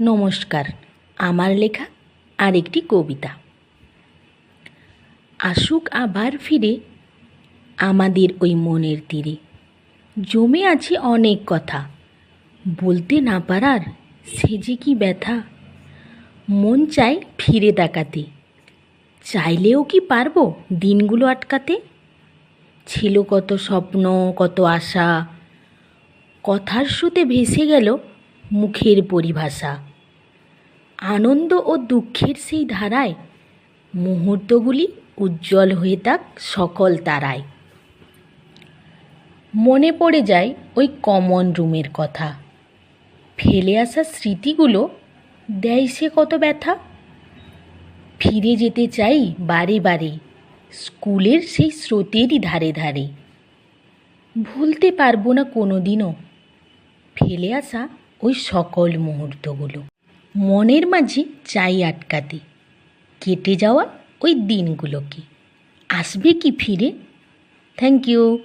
নমস্কার, আমার লেখা আরেকটি কবিতা। আসুক আবার ফিরে আমাদের ওই মনের তীরে। জমে আছে অনেক কথা, বলতে না পারার সে যে কি ব্যথা। মন চায় ফিরে তাকাতে, চাইলেও কি পারব দিনগুলো আটকাতে? ছিল কত স্বপ্ন, কত আশা, কথার সুতে ভেসে গেল মুখের পরিভাষা। আনন্দ ও দুঃখের সেই ধারায় মুহূর্তগুলি উজ্জ্বল হয়ে থাক সকল তারায়। মনে পড়ে যায় ওই কমন রুমের কথা। ফেলে আসা স্মৃতিগুলো দেয় সে কত ব্যথা। ফিরে যেতে চাই বারে বারে, স্কুলের সেই স্রোতেরই ধারে ধারে। ভুলতে পারব না কোনো দিনও ফেলে আসা ওই সকল মুহূর্তগুলো। মনের মাঝে চাই আটকাতে। কেটে যাওয়া ওই দিনগুলোকে। আসবে কি ফিরে? Thank you